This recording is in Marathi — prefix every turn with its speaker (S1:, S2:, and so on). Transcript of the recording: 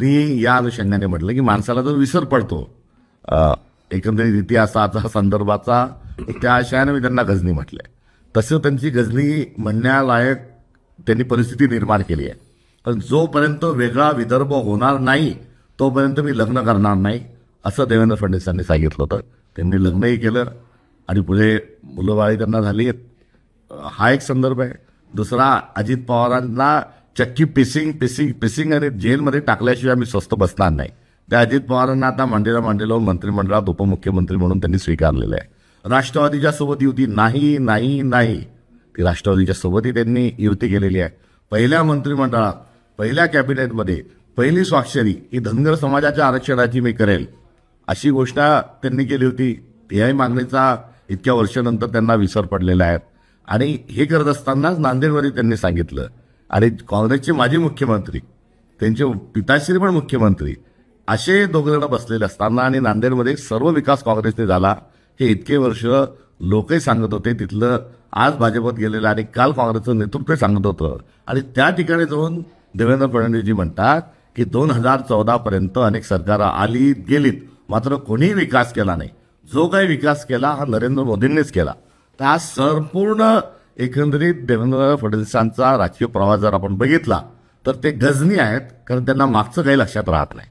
S1: री या अनुषंगाने म्हटलं की माणसाला जो विसर पडतो एकंदरीत इतिहासाचा संदर्भाचा त्या आशयाने मी त्यांना गजनी म्हटलंय. तसं त्यांची गजनी म्हणण्यालायक त्यांनी परिस्थिती निर्माण केली आहे. पण जोपर्यंत वेगळा विदर्भ होणार नाही तोपर्यंत मी लग्न करणार नाही असं देवेंद्र फडणवीसांनी सांगितलं होतं. त्यांनी लग्नही केलं आणि पुढे मुलंबाळी त्यांना झाली आहेत. हा एक संदर्भ आहे. दुसरा अजित पवारांना चक्की पिसिंग पिसिंग पिसिंग आणि जेलमध्ये टाकल्याशिवाय आम्ही स्वस्त बसणार नाही. त्या अजित पवारांना आता मांडीला मांडी मंत्रिमंडळात उपमुख्यमंत्री म्हणून त्यांनी स्वीकारलेलं आहे. राष्ट्रवादीच्या सोबत युती नाही नाही नाही. ती राष्ट्रवादीच्या सोबतही त्यांनी युती केलेली आहे. पहिल्या मंत्रिमंडळात पहिल्या कॅबिनेटमध्ये पहिली स्वाक्षरी ही धनगर समाजाच्या आरक्षणाची मी करेल. अशी गोष्ट त्यांनी केली होती. याही मागणीचा इतक्या वर्षानंतर त्यांना विसर पडलेला आहे. आणि हे करत असतानाच नांदेडमध्ये त्यांनी सांगितलं. आणि काँग्रेसचे माजी मुख्यमंत्री त्यांचे पिताश्री पण मुख्यमंत्री असे दोघं बसलेले असताना आणि नांदेडमध्ये सर्व विकास काँग्रेसने झाला. हे इतके वर्ष लोकही सांगत होते तिथलं आज भाजपत गेलेलं आणि काल काँग्रेसचं नेतृत्व सांगत होतं. आणि त्या ठिकाणी जाऊन देवेंद्र फडणवीसजी म्हणतात की दोन हजार चौदा पर्यंत अनेक सरकार आली गेलीत. मात्र कोणीही विकास केला नाही. जो काही विकास केला हा नरेंद्र मोदींनीच केला. तर आज संपूर्ण एकंदरीत देवेंद्र फडणवीसांचा राजकीय प्रवास जर आपण बघितला तर ते गजनी आहेत कारण त्यांना मागचं काही लक्षात राहत नाही.